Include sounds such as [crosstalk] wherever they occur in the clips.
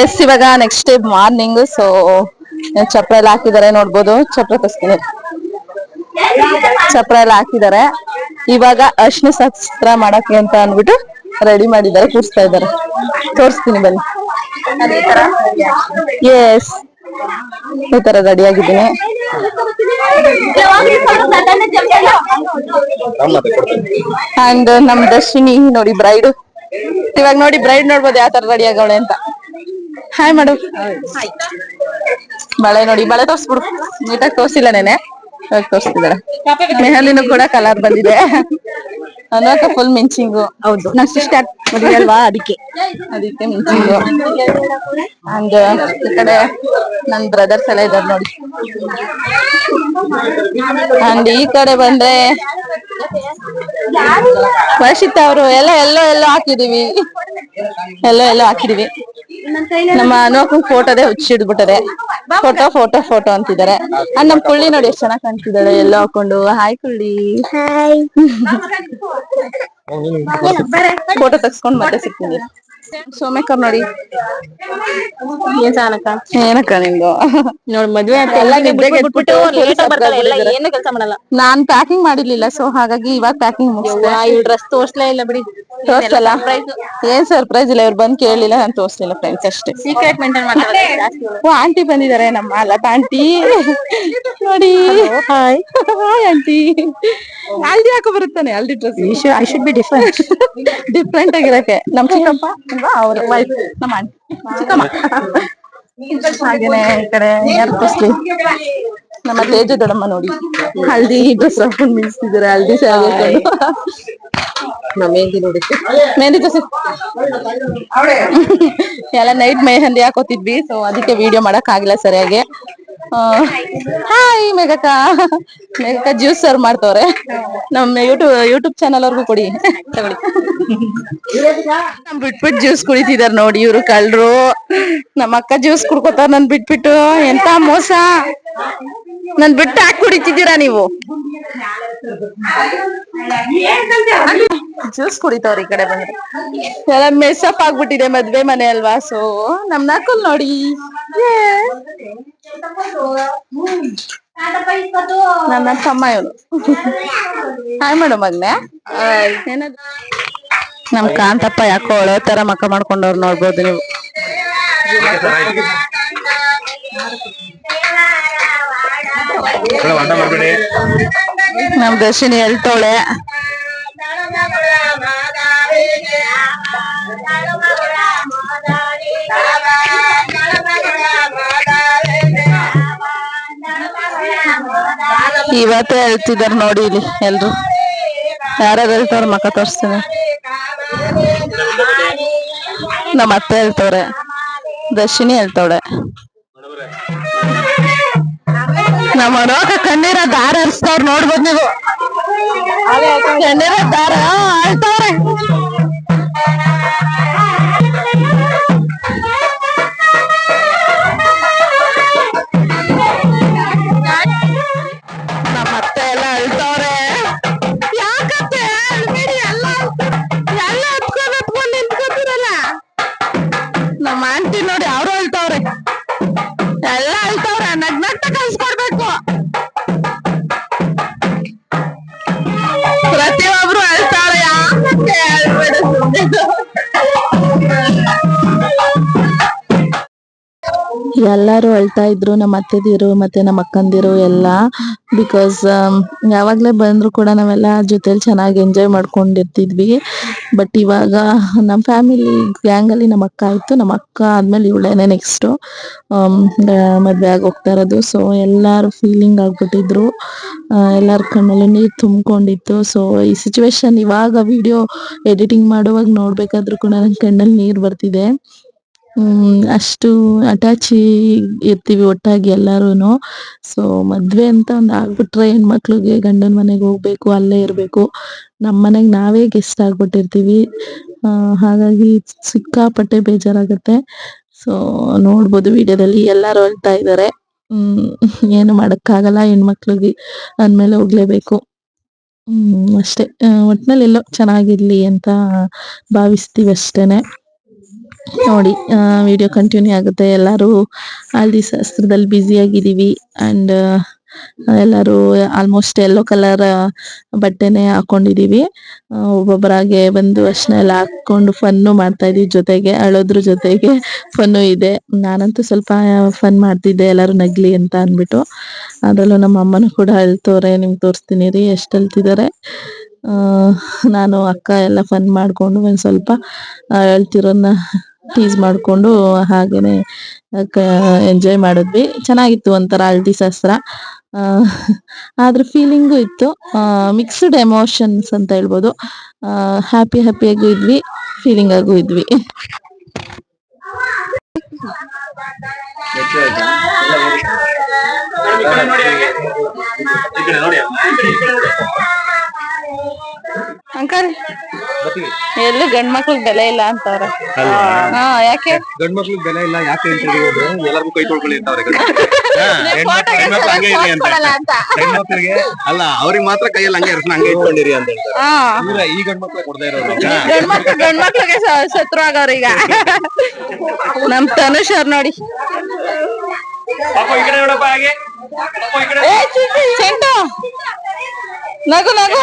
S ಇವಾಗ next day morning so ಚಪ್ರ ಎಲ್ಲ ಹಾಕಿದ್ದಾರೆ ನೋಡ್ಬೋದು. ಚಪ್ರ ತಸ್ತೀನಿ ಚಪ್ರ ಎಲ್ಲ ಹಾಕಿದ್ದಾರೆ. ಇವಾಗ ಅರ್ಶಿನ ಶಾಸ್ತ್ರ ಮಾಡಕ್ಕೆ ಅಂತ ಅಂದ್ಬಿಟ್ಟು ರೆಡಿ ಮಾಡಿದ್ದಾರೆ ಕೂರಿಸ್ತಾ ಇದ್ದಾರೆ. ತೋರಿಸ್ತೀನಿ ಬನ್ನಿ. ಎಸ್ ಈ ತರ ರೆಡಿ ಆಗಿದ್ದೀನಿ. ಅಂಡ್ ನಮ್ ದರ್ಶಿನಿ, ನೋಡಿ ಬ್ರೈಡ್ ಇವಾಗ ನೋಡಿ ಬ್ರೈಡ್ ನೋಡ್ಬೋದು ಯಾವ ತರ ರೆಡಿ ಆಗವಳೆ ಅಂತ. ಹಾಯ್ ಮಾಡು ಬಳೆ ನೋಡಿ, ಬಳೆ ತೋರ್ಸ್ಬಿಡು. ನೀಟಾಗಿ ತೋರ್ಸಿಲ್ಲ ನೆನೆ. ಇವಾಗ ತೋರಿಸ್ತಿದ್ದಾರೆ ಮೆಹಂದಿನೂ ಕೂಡ ಕಲರ್ ಬಂದಿದೆ. ಅನ್ನೋಕ ಫುಲ್ ಮಿಂಚಿಂಗು. ಹೌದು. ನನ್ ಸಿಸ್ಟರ್ ಮದುವೆ ಅಲ್ವಾ ಅದಕ್ಕೆ? ಅದಕ್ಕೆ ಮಿಂಚಿಂಗು. ಅಂಡ್ ಈ ಕಡೆ ನನ್ ಬ್ರದರ್ಸ್ ಎಲ್ಲ ಇದಾರೆ ನೋಡಿ. ಅಂಡ್ ಈ ಕಡೆ ಬಂದ್ರೆ ವರ್ಷಿತ್ ಅವರು ಎಲ್ಲ ಎಲ್ಲೋ ಎಲ್ಲೋ ಹಾಕಿದೀವಿ. ಎಲ್ಲೋ ಎಲ್ಲೋ ಹಾಕಿದೀವಿ. ನಮ್ಮ ಅನೋಕನ್ ಫೋಟೋದೇ ಹುಚ್ಚಿಡ್ಬಿಟ್ಟದೆ. ಫೋಟೋ ಫೋಟೋ ಫೋಟೋ ಅಂತಿದ್ದಾರೆ. ಅಂಡ್ ನಮ್ ಕುಳ್ಳಿ ನೋಡಿ ಎಷ್ಟ್ ಚೆನ್ನಾಗ್ ಕಾಣ್ತಿದ್ದಾಳೆ ಎಲ್ಲೋ ಹಾಕೊಂಡು. ಹಾಯ್ ಕುಳ್ಳಿ. [laughs] ಫೋಟೋ ತಗ್ಸ್ಕೊಂಡ್ ಮತ್ತೆ ಸಿಗ್ತೀನಿ ಸೋಮೇಕರ್ ನೋಡಿ. ಏನಕ್ಕ ನಿಮ್ದು ನೋಡ್ ಮದ್ವೆ ಏನು ಕೆಲಸ ಮಾಡಲ್ಲ. ನಾನ್ ಪ್ಯಾಕಿಂಗ್ ಮಾಡಿರ್ಲಿಲ್ಲ ಸೊ ಹಾಗಾಗಿ ಇವಾಗ ಪ್ಯಾಕಿಂಗ್ ಮುಗಿಸ್ದೆ. ಇವ್ ಡ್ರೆಸ್ ತೋರ್ಸ್ಲೇ ಇಲ್ಲ ಬಿಡಿ. ತೋರ್ಸಲ್ಲ? ಏನ್ ಸರ್ಪ್ರೈಸ್ ಇಲ್ಲ ಇವ್ರು ಬಂದ್ ಕೇಳಲಿಲ್ಲ ನಾನ್ ತೋರ್ಸ್ಲಿಲ್ಲ ಫ್ರೆಂಡ್ಸ್ ಅಷ್ಟೇ. ಸೀಕ್ರೆಟ್ ಮೇಂಟೈನ್ ಮಾಡ್ತಾರೆ ಓ ಆಂಟಿ ಬಂದಿದ್ದಾರೆ ನಮ್ಮ ಲತಾ ಆಂಟಿ ನೋಡಿ. ಹಾಯ್ ಹಾಯ್ ಆಂಟಿ ಹಲ್ದಿ ಹಾಕೋ ಬರುತ್ತಾನೆ haldi dress I should be different different ಆಗಿರಕ್ಕೆ. ನಮ್ ಚಿಕ್ಕಪ್ಪ? ಅಲ್ವಾ? ಅವ್ರ ವೈಫ್ ನಮ್ಮ ಚಿಕ್ಕಮ್ಮ. ಹಾಗೇನೆ ಈ ಕಡೆ ಯಾರು ತೋರ್ಸ್ಲಿ ನಮ್ಮ ತೇಜ ದೊಡ್ಡಮ್ಮ ನೋಡಿ. ಹಳದಿ ಡ್ರೆಸ್ ಹಾಕೊಂಡು ನಿಲ್ಸಿದ್ದಾರೆ ಹಳದಿ ಸ್ಯಾರಿ ಹಾಕೊಂಡು. ಮೆಹಂದಿ ನೋಡಿ. ಮೆಹಂದಿ ಜೊತೆ [laughs] ಎಲ್ಲ ನೈಟ್ ಮೆಹಂದಿ ಹಾಕೋತಿದ್ವಿ ಸೊ ಅದಕ್ಕೆ ವಿಡಿಯೋ ಮಾಡಕ್ ಆಗಿಲ್ಲ ಸರಿಯಾಗಿ. ಹಾಯ್ ಮೇಘಕ್ಕ ಮೇಘಕ್ಕ ಜ್ಯೂಸ್ ಸರ್ವ್ ಮಾಡ್ತವ್ರೆ. ನಮ್ಮ ಯೂಟ್ಯೂಬ್ ಯೂಟ್ಯೂಬ್ ಚಾನಲ್ ಅವ್ರಿಗೂ ಕೊಡಿ. ತಗೊಳ್ಳಿ ನಮ್ ಬಿಟ್ಬಿಟ್ಟು ಜ್ಯೂಸ್ ಕುಡಿತಿದಾರ ನೋಡಿ ಇವ್ರು ಕಳ್ರು. ನಮ್ಮ ಅಕ್ಕ ಜ್ಯೂಸ್ ಕುಡ್ಕೋತಾರ ನನ್ ಬಿಟ್ಬಿಟ್ಟು. ಎಂತ ಮೋಸ? ನನ್ ಬಿಟ್ಟು ಹಾಕಿ ಕುಡಿತಿದ್ದೀರಾ ನೀವು? ಜ್ಯೂಸ್ ಕುಡಿತವ್ರ ಈ ಕಡೆ ಬಂದ್ರೆ. ಎಲ್ಲ ಮೆಸ್ಸಪ್ ಆಗ್ಬಿಟ್ಟಿದೆ ಮದ್ವೆ ಮನೆ ಅಲ್ವಾ? ಸೊ ನಮ್ ನಾಕುಲ್ ನೋಡಿ. ನನ್ನ ತಮ್ಮ ಇವನು ಹಾಯ್ ಮೇಡಮ್ ಮಗ್ನೆ. ನಮ್ ಕಾಂತಪ್ಪ ಯಾಕೋ ಒಳ್ಳೆ ತರ ಮಕ್ಕ ಮಾಡ್ಕೊಂಡವ್ರು ನೋಡ್ಬೋದು ನೀವು. ನಮ್ ದರ್ಶಿನಿ ಹೇಳ್ತಾಳೆ ಇವತ್ತೇ ಹೇಳ್ತಿದಾರ ನೋಡಿ ಇಲ್ಲಿ ಎಲ್ರು. ಯಾರ್ಯಾರು ಹೇಳ್ತಾರ ಮಕ್ಕ ತೋರಿಸ್ತೀನಿ. ನಮ್ಮ ಅತ್ತೆ ಹೇಳ್ತವ್ರೆ ದರ್ಶಿನಿ ಹೇಳ್ತವಳೆ ನಮ್ಮ ಅನೋಕ ಕಣ್ಣೀರ ದಾರ ಹರಿಸ್ತವ್ರ ನೋಡ್ಬೋದು ನೀವು. ಕಣ್ಣೀರ ದಾರ ಅಳ್ತವ್ರೆ. ನಮ್ಮ ಅತ್ತೆ ಎಲ್ಲ ಎಲ್ಲಾರು ಅಳ್ತಾ ಇದ್ರು, ನಮ್ಮ ಅತ್ತೆದಿರು ಮತ್ತೆ ನಮ್ಮ ಅಕ್ಕಂದಿರು ಎಲ್ಲ. ಬಿಕಾಸ್ ಯಾವಾಗಲೇ ಬಂದ್ರು ಕೂಡ ನಾವೆಲ್ಲ ಜೊತೆಲಿ ಚೆನ್ನಾಗಿ ಎಂಜಾಯ್ ಮಾಡ್ಕೊಂಡಿರ್ತಿದ್ವಿ. ಬಟ್ ಇವಾಗ ನಮ್ಮ ಫ್ಯಾಮಿಲಿ ಗ್ಯಾಂಗ್ ಅಲ್ಲಿ ನಮ್ಮ ಅಕ್ಕ ಆಯಿತು ನಮ್ಮ ಅಕ್ಕ ಆದ್ಮೇಲೆ ಇವಳೇನೆ ನೆಕ್ಸ್ಟ್ ಮದುವೆ ಆಗಿ ಹೋಗ್ತಾ ಇರೋದು. ಸೊ ಎಲ್ಲರೂ ಫೀಲಿಂಗ್ ಆಗ್ಬಿಟ್ಟಿದ್ರು. ಎಲ್ಲರ ಕಣ್ಣಲ್ಲಿ ನೀರು ತುಂಬಿಕೊಂಡಿತ್ತು. ಸೊ ಈ ಸಿಚುವೇಶನ್ ಇವಾಗ ವಿಡಿಯೋ ಎಡಿಟಿಂಗ್ ಮಾಡುವಾಗ ನೋಡ್ಬೇಕಾದ್ರೂ ಕೂಡ ನನ್ನ ಕಣ್ಣಲ್ಲಿ ನೀರು ಬರ್ತಿದೆ. ಅಷ್ಟು ಅಟ್ಯಾಚಿ ಇರ್ತೀವಿ ಒಟ್ಟಾಗಿ ಎಲ್ಲಾರುನು. ಸೊ ಮದ್ವೆ ಅಂತ ಒಂದು ಆಗ್ಬಿಟ್ರೆ ಹೆಣ್ಮಕ್ಳಿಗೆ ಗಂಡನ ಮನೆಗೆ ಹೋಗ್ಬೇಕು, ಅಲ್ಲೇ ಇರಬೇಕು. ನಮ್ಮ ಮನೆಗೆ ನಾವೇ ಗೆಸ್ಟ್ ಆಗ್ಬಿಟ್ಟಿರ್ತೀವಿ. ಹಾಗಾಗಿ ಸಿಕ್ಕಾಪಟ್ಟೆ ಬೇಜಾರಾಗುತ್ತೆ. ಸೊ ನೋಡ್ಬೋದು ವಿಡಿಯೋದಲ್ಲಿ ಎಲ್ಲರೂ ಹೇಳ್ತಾ ಇದ್ದಾರೆ ಏನು ಮಾಡೋಕ್ಕಾಗಲ್ಲ ಹೆಣ್ಮಕ್ಳಿಗೆ. ಅಂದ್ಮೇಲೆ ಹೋಗ್ಲೇಬೇಕು. ಅಷ್ಟೇ. ಒಟ್ನಲ್ಲಿ ಎಲ್ಲೋ ಚೆನ್ನಾಗಿರ್ಲಿ ಅಂತ ಭಾವಿಸ್ತೀವಿ ಅಷ್ಟೇನೆ. ನೋಡಿ ವಿಡಿಯೋ ಕಂಟಿನ್ಯೂ ಆಗುತ್ತೆ. ಎಲ್ಲರೂ ಹಳದಿ ಶಾಸ್ತ್ರದಲ್ಲಿ ಬ್ಯುಸಿ ಆಗಿದೀವಿ ಅಂಡ್ ಎಲ್ಲರೂ ಆಲ್ಮೋಸ್ಟ್ ಎಲ್ಲೋ ಕಲರ್ ಬಟ್ಟೆನೆ ಹಾಕೊಂಡಿದೀವಿ ಒಬ್ಬೊಬ್ಬರಾಗೆ ಬಂದು ಅಷ್ಟನ್ನ ಎಲ್ಲ ಹಾಕೊಂಡು ಫನ್ನು ಮಾಡ್ತಾ ಇದೀವಿ ಜೊತೆಗೆ, ಅಳೋದ್ರ ಜೊತೆಗೆ ಫನ್ನು ಇದೆ. ನಾನಂತೂ ಸ್ವಲ್ಪ ಫನ್ ಮಾಡ್ತಿದ್ದೆ, ಎಲ್ಲರೂ ನಗ್ಲಿ ಅಂತ ಅನ್ಬಿಟ್ಟು ಅದರಲ್ಲೂ ನಮ್ಮ ಅಮ್ಮನೂ ಕೂಡ ಅಳ್ತವ್ರೆ ನಿಮ್ಗೆ ತೋರಿಸ್ತೀನಿ ರೀ, ಎಷ್ಟು ಅಳ್ತಿದ್ದಾರೆ ನಾನು ಅಕ್ಕ ಎಲ್ಲ ಫನ್ ಮಾಡ್ಕೊಂಡು ಒಂದು ಸ್ವಲ್ಪ ಅಳ್ತಿರೋನ್ನ ಟೀಸ್ ಮಾಡ್ಕೊಂಡು ಹಾಗೇನೆ ಎಂಜಾಯ್ ಮಾಡಿದ್ವಿ. ಚೆನ್ನಾಗಿತ್ತು ಒಂಥರ ಹಳ್ದಿ ಶಾಸ್ತ್ರ ಆದ್ರೆ ಫೀಲಿಂಗು ಇತ್ತು. ಮಿಕ್ಸ್ಡ್ ಎಮೋಷನ್ಸ್ ಅಂತ ಹೇಳ್ಬೋದು. ಹ್ಯಾಪಿ ಹ್ಯಾಪಿಯಾಗೂ ಇದ್ವಿ ಫೀಲಿಂಗ್ ಆಗೂ ಇದ್ವಿ. ಅಂಕಲ್ ಎಲ್ಲೂ ಗಂಡ್ ಮಕ್ಳಿಗೆ ಬೆಲೆ ಇಲ್ಲ ಅಂತಾರ ಹಾ ಯಾಕೆ? ಗಂಡ್ ಮಕ್ಳಿಗೆ ಬೆಲೆ ಇಲ್ಲ ಯಾಕೆ ಅಂತ ಹೇಳಿದ್ರೆ ಎಲ್ಲರಿಗೂ ಕೈ ತೊಳ್ಕೊಳ್ಳಿ ಅಂತವ್ರೆ. [laughs] ಹಂಗೆ ಅಂತ. ಕೊಡಲ್ಲ ಹೆಣ್ಮಕ್ಳಿಗೆ ಅಲ್ಲ ಅವ್ರಿಗೆ ಮಾತ್ರ ಕೈಯಲ್ಲಿ ಹಂಗೆ ಅರ್ಶನ ಹಂಗೆ ಇಟ್ಕೊಂಡಿರಿ ಅಂತ ಹೇಳ್ತಾರೆ. ಈ ಗಂಡ್ ಮಕ್ಳು ಕೊಡ್ತಾ ಇರೋದು ಗಂಡ್ ಮಕ್ಳು ಗಂಡ್ ಮಕ್ಳಿಗೆ ಶತ್ರು ಆಗವ್ರ ಈಗ. ನಮ್ ತನುಷ್ ಅವ್ರ ನೋಡಿ. ನೋಡಪ್ಪ ಚೆಂಡು ನಗು ನಗು.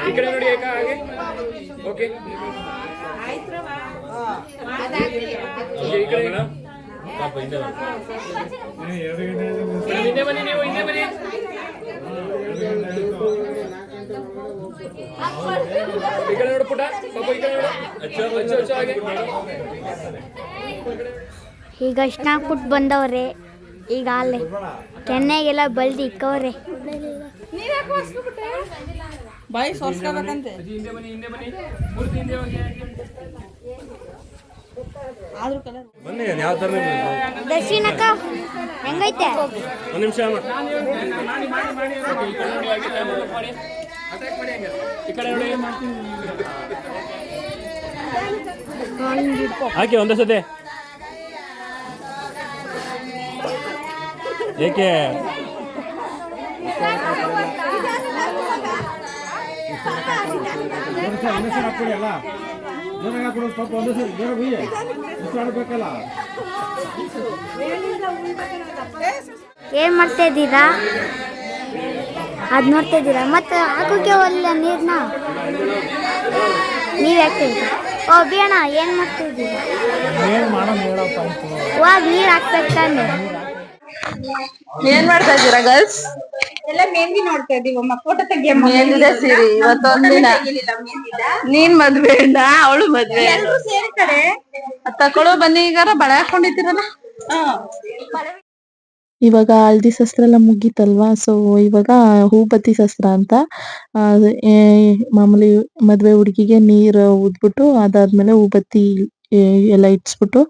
ಈ ಕಡೆ ಮೇಡಮ್ ಪಾಪ ಹಿಂದೆ ಬನ್ನಿ. ಹಿಂದೆ ಬನ್ನಿ ನೀವು ಹಿಂದೆ ಬನ್ನಿ. ಈ ಕಡೆ ನೋಡು ಪುಟ. ಪಾಪ ಈ ಕಡೆ ನೋಡು. ಅಚ್ಚು ಅಚ್ಚು ಅಚ್ಚು ಹಾಗೆ. ಈಗ ಇಷ್ಟ ಹಾಕ್ಬಿಟ್ಟು ಬಂದವ್ರೆ. ಈಗ ಅಲ್ಲೇ. ಕೆನ್ನೆಗೆಲ್ಲ ಬಲ್ದಿ ಇಕ್ಕವ್ರೆ. ಬಾಯಿ ಹಿಂದೆ ಬನ್ನಿ ಹಿಂದೆ ಬನ್ನಿ ಪೂರ್ತಿ ಹಿಂದೆ ಒಂದು ಸರಿ ಏಕೆ? ಏನ್ ಮಾಡ್ತಾ ಇದ್ದೀರಾ? ಅದ್ ನೋಡ್ತಾ ಇದ್ದೀರಾ? ಮತ್ತೆ ಹಾಕೋಕೆ ಒಲ್ಲ ನೀರ್ನ? ನೀವ್ ಯಾಕೆ ಓ ಬೇಣ ಏನ್ ಮಾಡ್ತಾ ಇದ್ದೀರಾ? ಇವಾಗ ನೀರ್ ಹಾಕ್ಬೇಕು ತಾನೆ. ಏನ್ ಮಾಡ್ತಾ ಇದ್ದೀರಾ ಗರ್ಲ್ಸ್ ಎಲ್ಲ ಮೆಹಂದಿ ನೋಡ್ತಾ ಇದೀವಿ ಅಮ್ಮ. ಫೋಟೋ ತೆಗಿಯಮ್ಮ. ಮೆಹಂದಿದೆ ಸೀರೆ ಇವತ್ತೊಂದಿನ ನೀನ್ ಮದ್ವೆ ಅವಳು ಮದ್ವೆ. ಎಲ್ಲರೂ ಕಡೆ ತಕೊಳ್ಳೋ ಬನ್ನಿ ಈಗಾರ ಬಳೆ ಹಾಕೊಂಡಿದ್ದೀರಲ್ಲ? ಇವಾಗ ಹಳದಿ ಶಸ್ತ್ರ ಎಲ್ಲ ಮುಗೀತಲ್ವಾ? ಸೊ ಇವಾಗ ಹೂಬತ್ತಿ ಶಸ್ತ್ರ ಅಂತ ಮಾಮೂಲಿ ಮದ್ವೆ ಹುಡುಗಿಗೆ ನೀರು ಊದ್ಬಿಟ್ಟು ಅದಾದ್ಮೇಲೆ ಹೂಬತ್ತಿ ಎಲ್ಲ ಇಟ್ಸ್ಬಿಟ್ಟು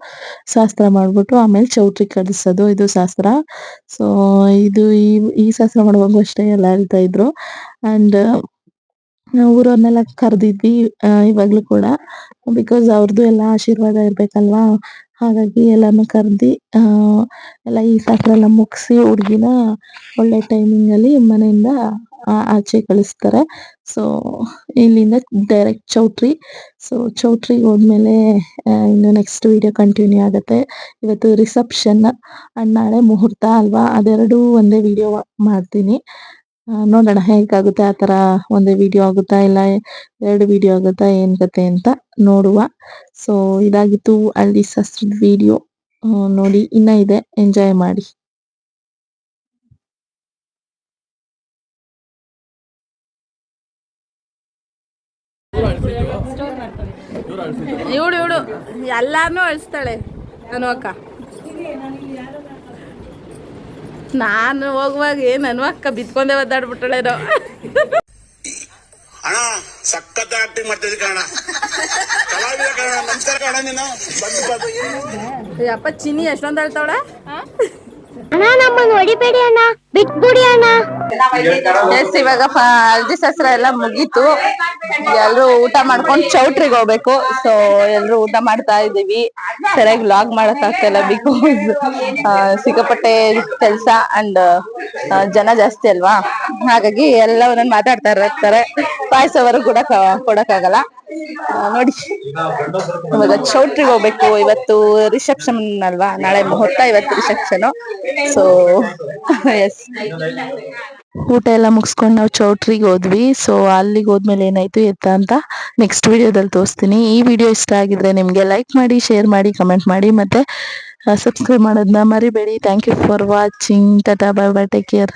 ಶಾಸ್ತ್ರ ಮಾಡ್ಬಿಟ್ಟು ಆಮೇಲೆ ಚೌಟ್ರಿ ಕಳಿಸೋದು ಇದು ಶಾಸ್ತ್ರ. ಸೊ ಇದು ಈ ಈ ಶಾಸ್ತ್ರ ಮಾಡುವಾಗೂ ಅಷ್ಟೇ ಎಲ್ಲ ಹೇಳ್ತಾ ಇದ್ರು. ಅಂಡ್ ಊರವ್ರನ್ನೆಲ್ಲ ಕರೆದಿದ್ವಿ ಇವಾಗ್ಲೂ ಕೂಡ. ಬಿಕಾಸ್ ಅವ್ರದ್ದು ಎಲ್ಲ ಆಶೀರ್ವಾದ ಇರ್ಬೇಕಲ್ವಾ? ಹಾಗಾಗಿ ಎಲ್ಲಾನು ಕರ್ದಿ, ಆ, ಎಲ್ಲ ಈ ಶಾಸ್ತ್ರ ಮುಗಿಸಿ ಹುಡ್ಗಿನ ಒಳ್ಳೆ ಟೈಮಿಂಗ್ ಅಲ್ಲಿ ಮನೆಯಿಂದ ಆಚೆ ಕಳಿಸ್ತಾರೆ. ಸೊ ಇಲ್ಲಿಂದ ಡೈರೆಕ್ಟ್ ಚೌಟ್ರಿ. ಸೊ ಚೌಟ್ರಿಗೆ ಹೋದ್ಮೇಲೆ ಇನ್ನು ನೆಕ್ಸ್ಟ್ ವಿಡಿಯೋ ಕಂಟಿನ್ಯೂ ಆಗುತ್ತೆ. ಇವತ್ತು ರಿಸೆಪ್ಷನ್ ನಾಳೆ ಮುಹೂರ್ತ ಅಲ್ವಾ? ಅದೆರಡೂ ಒಂದೇ ವಿಡಿಯೋ ಮಾಡ್ತೀನಿ. ನೋಡೋಣ ಹೇಗಾಗುತ್ತೆ, ಆ ಥರ ಒಂದೇ ವಿಡಿಯೋ ಆಗುತ್ತಾ ಇಲ್ಲ, ಎರಡು ವಿಡಿಯೋ ಆಗುತ್ತಾ, ಏನು ಕತೆ ಅಂತ ನೋಡುವ. ಸೊ ಇದಾಗಿತ್ತು ಅಲ್ಲಿ ಸಸ್ರದ ವಿಡಿಯೋ ನೋಡಿ, ಇನ್ನ ಇದೆ. ಎಂಜಾಯ್ ಮಾಡಿ. ಇವಳು ಇವಳು. ಎಲ್ಲಾರ್ನು ಅಳಿಸ್ತಾಳೆ ನಾನು ಅಕ್ಕ ನಾನು ಹೋಗುವಾಗ ಏನ್ ನಾನು ಅಕ್ಕ ಬಿತ್ಕೊಂಡೆ ಒದ್ದಾಡ್ಬಿಟ್ಟಳೇನೋ ಅಣ್ಣ ಸಖತ್ ಆಕ್ಟಿಂಗ್ ಮಾಡ್ತಿದ್ದೆ ಕಣ ಕಲಾವಿದ ಕಣ ನಮಸ್ಕಾರ ಕಣ ನೀನು. ಬಂದು ಬಂದು. ಅಪ್ಪ ಚಿನ್ನಿ ಎಷ್ಟೊಂದು ಹೇಳ್ತಾವಳ ಅಣ್ಣ, ನಮ್ಮನ್ನ ಹೊಡಿಬೇಡಿ ಅಣ್ಣ. ಬಿಟ್ಬಿಡಿ ಅಣ್ಣ. ಎಸ್ ಇವಾಗ ಅರ್ಜಿ ಶಾಸ್ತ್ರ ಎಲ್ಲ ಮುಗೀತು. ಎಲ್ರು ಊಟ ಮಾಡ್ಕೊಂಡು ಚೌಟ್ರಿಗೆ ಹೋಗ್ಬೇಕು. ಸೊ ಎಲ್ರು ಊಟ ಮಾಡ್ತಾ ಇದೀವಿ ಸರಿಯಾಗಿ ಲಾಗ್ ಮಾಡಕ್ ಆಗ್ತಾ ಇಲ್ಲ ಬಿಕಾಸ್ ಸಿಕ್ಕಾಪಟ್ಟೆ ಕೆಲ್ಸ ಅಂಡ್ ಜನ ಜಾಸ್ತಿ ಅಲ್ವಾ? ಹಾಗಾಗಿ ಎಲ್ಲ ಒಂದೊಂದು ಮಾತಾಡ್ತಾ ಇರ್ತಾರೆ. ಪಾಯಸವರು ಕೂಡ ಕೊಡಕ್ಕಾಗಲ್ಲ. ನೋಡಿ. ಇವಾಗ ಚೌಟ್ರಿಗೆ ಹೋಗ್ಬೇಕು. ಇವತ್ತು ರಿಸೆಪ್ಷನ್ ಅಲ್ವಾ? ನಾಳೆ ಮುಹೂರ್ತ, ಇವತ್ತು ರಿಸೆಪ್ಷನ್ ಸೊ ಎಸ್ ಊಟ ಎಲ್ಲ ಮುಗಿಸ್ಕೊಂಡು ನಾವು ಚೌಟ್ರಿಗೆ ಹೋದ್ವಿ. ಸೊ ಅಲ್ಲಿಗೆ ಹೋದ್ಮೇಲೆ ಏನಾಯ್ತು ಎತ್ತ ಅಂತ ನೆಕ್ಸ್ಟ್ ವಿಡಿಯೋದಲ್ಲಿ ತೋರಿಸ್ತೀನಿ. ಈ ವಿಡಿಯೋ ಇಷ್ಟ ಆಗಿದ್ರೆ ನಿಮಗೆ ಲೈಕ್ ಮಾಡಿ ಶೇರ್ ಮಾಡಿ ಕಮೆಂಟ್ ಮಾಡಿ, ಮತ್ತೆ ಸಬ್ಸ್ಕ್ರೈಬ್ ಮಾಡೋದನ್ನ ಮರಿಬೇಡಿ. Thank you for watching tata bye bye take care